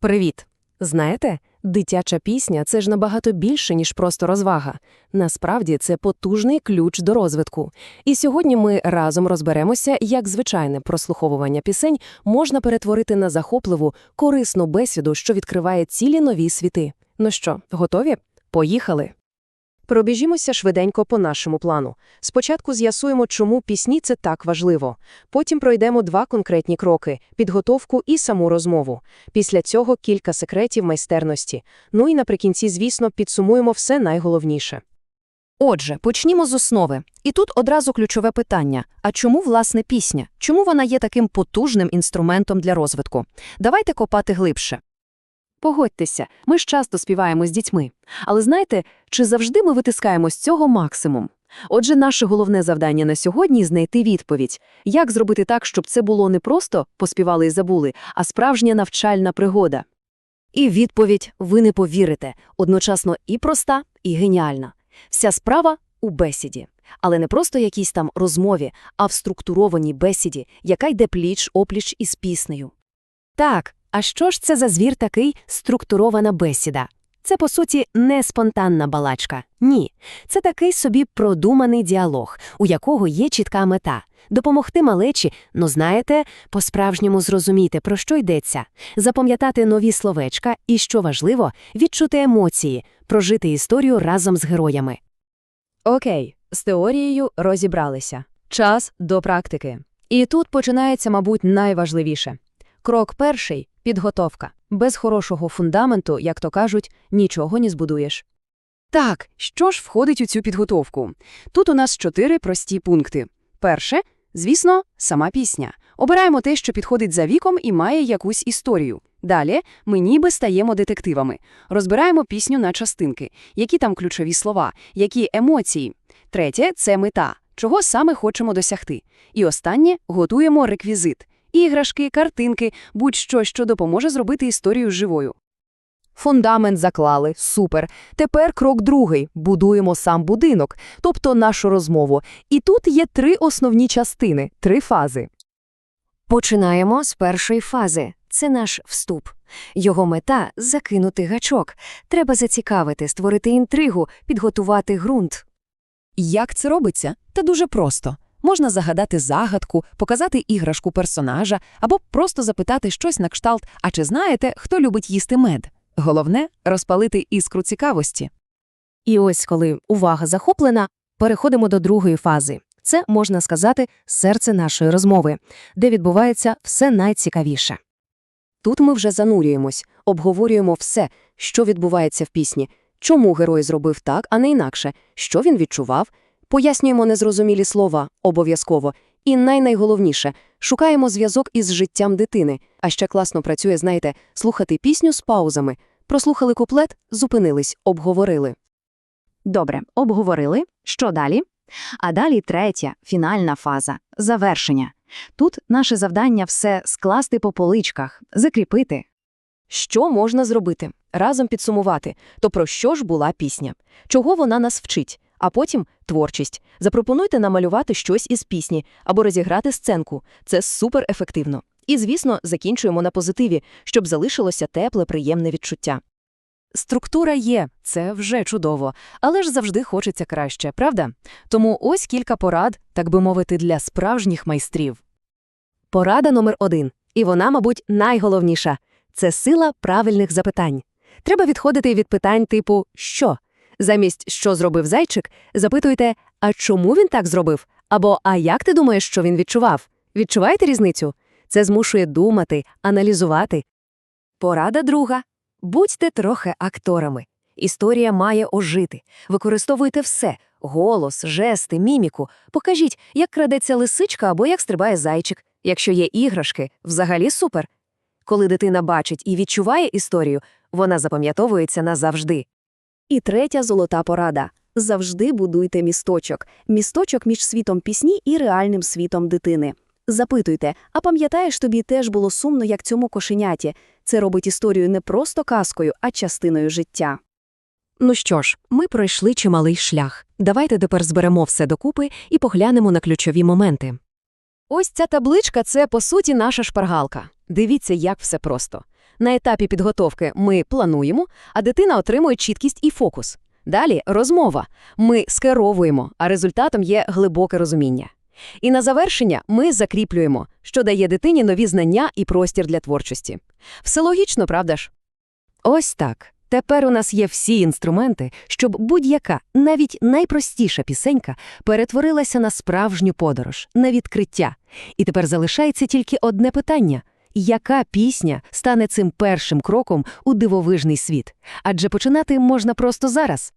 Привіт! Знаєте, дитяча пісня це ж набагато більше, ніж просто розвага. Насправді це потужний ключ до розвитку. І сьогодні ми разом розберемося, як звичайне прослуховування пісень можна перетворити на захопливу, корисну бесіду, що відкриває цілі нові світи. Ну що, готові? Поїхали! Пробіжімося швиденько по нашому плану. Спочатку з'ясуємо, чому пісні це так важливо. Потім пройдемо два конкретні кроки – підготовку і саму розмову. Після цього кілька секретів майстерності. Ну і наприкінці, звісно, підсумуємо все найголовніше. Отже, почнімо з основи. І тут одразу ключове питання: а чому власне пісня? Чому вона є таким потужним інструментом для розвитку? Давайте копати глибше. Погодьтеся, ми ж часто співаємо з дітьми. Але знаєте, чи завжди ми витискаємо з цього максимум? Отже, наше головне завдання на сьогодні – знайти відповідь. Як зробити так, щоб це було не просто «поспівали і забули», а справжня навчальна пригода? І відповідь ви не повірите, одночасно і проста, і геніальна. Вся справа у бесіді. Але не просто якійсь там розмові, а в структурованій бесіді, яка йде пліч-опліч із піснею. Так, а що ж це за звір такий структурована бесіда? Це, по суті, не спонтанна балачка. Ні. Це такий собі продуманий діалог, у якого є чітка мета – допомогти малечі, ну знаєте, по-справжньому зрозуміти, про що йдеться, запам'ятати нові словечка і, що важливо, відчути емоції, прожити історію разом з героями. Окей, з теорією розібралися. Час до практики. І тут починається, мабуть, найважливіше. Крок перший – підготовка. Без хорошого фундаменту, як то кажуть, нічого не збудуєш. Так, що ж входить у цю підготовку? Тут у нас чотири прості пункти. Перше – звісно, сама пісня. Обираємо те, що підходить за віком і має якусь історію. Далі ми ніби стаємо детективами. Розбираємо пісню на частинки, які там ключові слова, які емоції. Третє – це мета, чого саме хочемо досягти. І останнє – готуємо реквізит. Іграшки, картинки, будь-що, що допоможе зробити історію живою. Фундамент заклали, супер. Тепер крок другий – будуємо сам будинок, тобто нашу розмову. І тут є три основні частини, три фази. Починаємо з першої фази. Це наш вступ. Його мета – закинути гачок. Треба зацікавити, створити інтригу, підготувати ґрунт. Як це робиться? Та дуже просто. Можна загадати загадку, показати іграшку персонажа або просто запитати щось на кшталт «А чи знаєте, хто любить їсти мед?» Головне – розпалити іскру цікавості. І ось коли увага захоплена, переходимо до другої фази. Це, можна сказати, серце нашої розмови, де відбувається все найцікавіше. Тут ми вже занурюємось, обговорюємо все, що відбувається в пісні, чому герой зробив так, а не інакше, що він відчував, пояснюємо незрозумілі слова, обов'язково, і найнайголовніше – шукаємо зв'язок із життям дитини. А ще класно працює, знаєте, слухати пісню з паузами. Прослухали куплет, зупинились, обговорили. Добре, обговорили. Що далі? А далі третя, фінальна фаза – завершення. Тут наше завдання все скласти по поличках, закріпити. Що можна зробити? Разом підсумувати. То про що ж була пісня? Чого вона нас вчить? А потім творчість. Запропонуйте намалювати щось із пісні або розіграти сценку. Це супер ефективно. І, звісно, закінчуємо на позитиві, щоб залишилося тепле, приємне відчуття. Структура є, це вже чудово, але ж завжди хочеться краще, правда? Тому ось кілька порад, так би мовити, для справжніх майстрів. Порада номер один. І вона, мабуть, найголовніша – це сила правильних запитань. Треба відходити від питань типу «що?». Замість «що зробив зайчик?» запитуйте «а чому він так зробив?» або «а як ти думаєш, що він відчував?» Відчуваєте різницю? Це змушує думати, аналізувати. Порада друга. Будьте трохи акторами. Історія має ожити. Використовуйте все – голос, жести, міміку. Покажіть, як крадеться лисичка або як стрибає зайчик. Якщо є іграшки, взагалі супер. Коли дитина бачить і відчуває історію, вона запам'ятовується назавжди. І третя золота порада. Завжди будуйте місточок. Місточок між світом пісні і реальним світом дитини. Запитуйте, а пам'ятаєш, тобі теж було сумно, як цьому кошеняті? Це робить історію не просто казкою, а частиною життя. Ну що ж, ми пройшли чималий шлях. Давайте тепер зберемо все докупи і поглянемо на ключові моменти. Ось ця табличка – це, по суті, наша шпаргалка. Дивіться, як все просто. На етапі підготовки ми плануємо, а дитина отримує чіткість і фокус. Далі розмова. Ми скеровуємо, а результатом є глибоке розуміння. І на завершення ми закріплюємо, що дає дитині нові знання і простір для творчості. Все логічно, правда ж? Ось так. Тепер у нас є всі інструменти, щоб будь-яка, навіть найпростіша пісенька перетворилася на справжню подорож, на відкриття. І тепер залишається тільки одне питання – яка пісня стане цим першим кроком у дивовижний світ? Адже починати можна просто зараз.